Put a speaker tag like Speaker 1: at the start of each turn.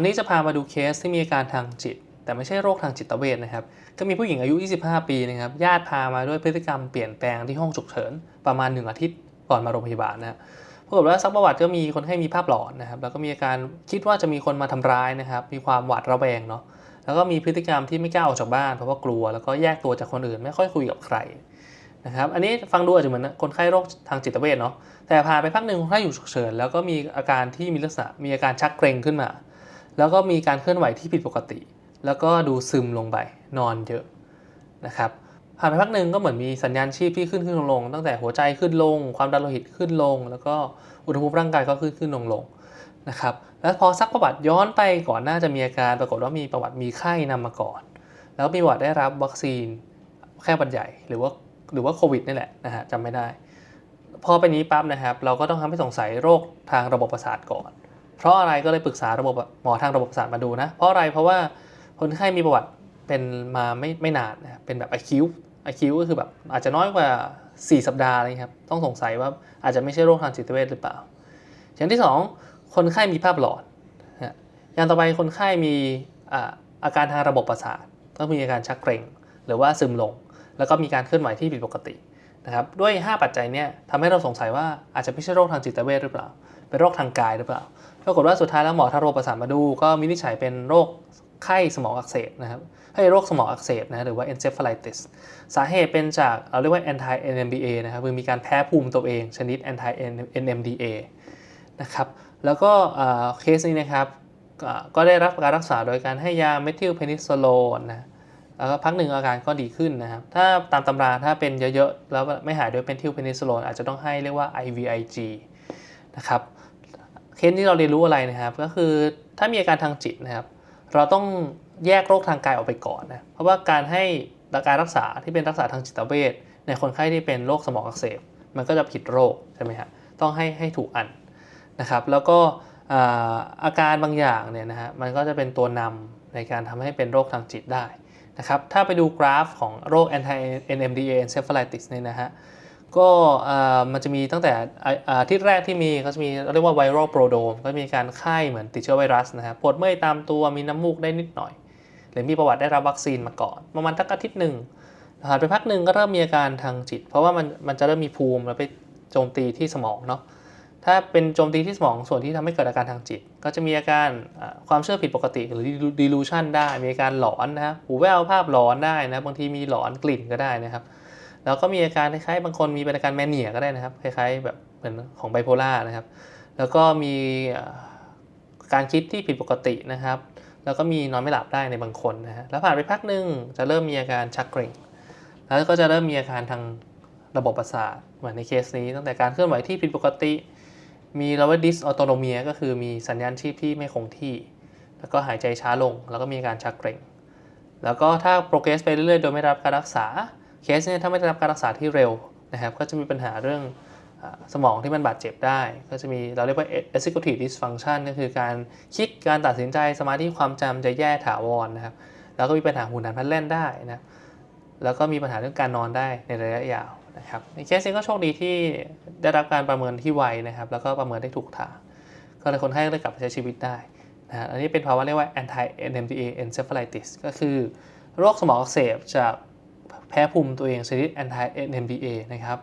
Speaker 1: วันนี้จะพามาดูเคสที่มีอาการทางจิต แต่ไม่ใช่โรคทางจิตเวชนะครับ ก็มีผู้หญิงอายุ 25 ปีนะครับ ญาติพามาด้วยพฤติกรรมเปลี่ยนแปลงที่ห้องฉุกเฉิน ประมาณ 1 อาทิตย์ก่อนมาโรงพยาบาลนะครับปรากฏว่าซักประวัติก็มีคนไข้มีภาพหลอนนะครับ แล้วก็มีอาการคิดว่าจะมีคนมาทำร้ายนะครับ มีความหวาดระแวงเนาะ แล้วก็มีพฤติกรรมที่ไม่กล้าออกจากบ้านเพราะว่ากลัว แล้วก็แยกตัวจากคนอื่นไม่ค่อยคุยกับใครนะครับ อันนี้ฟังดูอาจจะเหมือนคนไข้โรคทางจิตเวชเนาะ แต่ผ่าไปพักหนึ่งคนไข้อยู่ฉุกเฉิน แล้วก็มีอาการที่มีลักษณะมีอาการชักเกร็งขึ้นมา แล้วก็มีการเคลื่อนไหวที่ผิดปกติ แล้วก็ดูซึมลงไปนอนเยอะนะครับผ่านไปพักหนึ่งก็เหมือนมีสัญญาณชีพที่ขึ้นขึ้นลงลงตั้งแต่หัวใจขึ้นลง ความดันโลหิตขึ้นลง แล้วก็อุณหภูมิร่างกายก็ขึ้นขึ้นลงลงนะครับแล้วพอซักประวัติย้อนไปก่อนหน้าจะมีอาการปรากฏว่ามีประวัติมีไข้นำมาก่อน แล้วมีประวัติได้รับวัคซีนแค่บัดใหญ่หรือว่าหรือว่าโควิดนี่แหละนะฮะจำไม่ได้ พอเป็นนี้ปั๊บนะครับ เราก็ต้องทำให้สงสัยโรคทางระบบประสาทก่อน เพราะอะไรก็เลยปรึกษาระบบหมอทางระบบประสาทมาดูนะ เพราะอะไรเพราะว่าคนไข้มีประวัติเป็นมาไม่ไม่นานนะเป็นแบบอคิวอคิวก็คือแบบอาจจะน้อยกว่า 4 สัปดาห์อะไรครับ ต้องสงสัยว่าอาจจะไม่ใช่โรคทางจิตเวชหรือเปล่า อย่างที่ 2 คนไข้มีภาพหลอนอย่างต่อไปคนไข้มีอาการทางระบบประสาทก็มีอาการชักเกร็ง หรือว่าซึมลง แล้วก็มีการเคลื่อนไหวที่ผิดปกตินะครับด้วย 5 ปัจจัยเนี้ยทำให้เราสงสัยว่าอาจจะไม่ใช่โรคทางจิตเวชหรือเปล่า เป็นโรคทางกายหรือเปล่าปรากฏว่าสุดท้ายแล้วหมอทาระบบประสาทมาดู ก็วินิจฉัยเป็นโรคไข้สมองอักเสบนะครับให้โรคสมองอักเสบนะหรือว่า encephalitis สาเหตุเป็นจากเราเรียกว่า anti NMDA นะครับคือมีการแพ้ภูมิตัวเอง ชนิด anti NMDA นะครับแล้วก็เคสนี้นะครับก็ได้รับการรักษาโดยการให้ยาเมทิลเพนิซิลโลนนะแล้วก็พักหนึ่งอาการก็ดีขึ้นนะครับ ถ้าตามตำราถ้าเป็นเยอะๆ แล้วไม่หายด้วยเพนทิลเพนิซิลโลนอาจจะต้องให้เรียกว่า IVIG นะครับ เคสที่เราเรียนรู้อะไรนะครับ ก็คือถ้ามีอาการทางจิตนะครับ เราต้องแยกโรคทางกายออกไปก่อนนะเพราะว่าการให้การรักษาที่เป็นรักษาทางจิตเวชในคนไข้ที่เป็นโรคสมองอักเสบ มันก็จะผิดโรคใช่ไหมฮะต้องให้ให้ถูกอันนะครับ แล้วก็อาอาการบางอย่างเนี่ยนะฮะมันก็จะเป็นตัวนำในการทำให้เป็นโรคทางจิตได้นะครับถ้าไปดูกราฟของโรค anti NMDA encephalitis เนี่ยนะฮะ ก็มันจะมีตั้งแต่อาทิตย์แรกที่มีก็จะมีเรียกว่าไวรัลโปรโดมก็มีการไข้เหมือนติดเชื้อไวรัสนะครับปวดเมื่อยตามตัวมีน้ำมูกได้นิดหน่อย หรือมีประวัติได้รับวัคซีนมาก่อน ประมาณทักอาทิตย์หนึ่งผ่านไปพักหนึ่งก็เริ่มมีอาการทางจิต เพราะว่ามันมันจะเริ่มมีภูมิแล้วไปโจมตีที่สมองเนาะถ้าเป็นโจมตีที่สมองส่วนที่ทำให้เกิดอาการทางจิต ก็จะมีอาการความเชื่อผิดปกติหรือ delusion ได้มีอาการหลอนนะฮะหูแว่วภาพหลอนได้นะบางทีมีหลอนกลิ่นก็ได้นะครับ แล้วก็มีอาการคล้ายๆบางคนมีเป็นอาการแมเนียก็ได้นะครับ คล้ายๆแบบเหมือนของไบโพล่านะครับ แล้วก็มีการคิดที่ผิดปกตินะครับ แล้วก็มีนอนไม่หลับได้ในบางคนนะฮะแล้วผ่านไปพักหนึ่งจะเริ่มมีอาการชักเกร็งแล้วก็จะเริ่มมีอาการทางระบบประสาทเหมือนในเคสนี้ ตั้งแต่การเคลื่อนไหวที่ผิดปกติ มีเราว่าดิสออโตโนเมียก็คือมีสัญญาณชีพที่ไม่คงที่ แล้วก็หายใจช้าลง แล้วก็มีอาการชักเกร็ง แล้วก็ถ้าโปรเกรสไปเรื่อยๆ โดยไม่รับการรักษา เคสเนี่ยถ้าไม่ได้รับการรักษาที่เร็วนะครับก็จะมีปัญหาเรื่องสมองที่มันบาดเจ็บได้ ก็จะมีเราเรียกว่า executive dysfunction ก็คือการคิดการตัดสินใจสมาธิความจำจะแย่ถาวรนะครับ แล้วก็มีปัญหาหูหนันพลันแล่นได้นะครับแล้วก็มีปัญหาเรื่องการนอนได้ในระยะยาวนะครับในเคสนี้ก็โชคดีที่ได้รับการประเมินที่ไวนะครับ แล้วก็ประเมินได้ถูกทางก็เลยคนไข้ก็เลยกลับไปใช้ชีวิตได้นะฮะอันนี้เป็นภาวะเรียกว่า anti NMDA encephalitis ก็คือโรคสมองอักเสบจาก แพ้ภูมิตัวเองชนิด anti NMDA นะครับ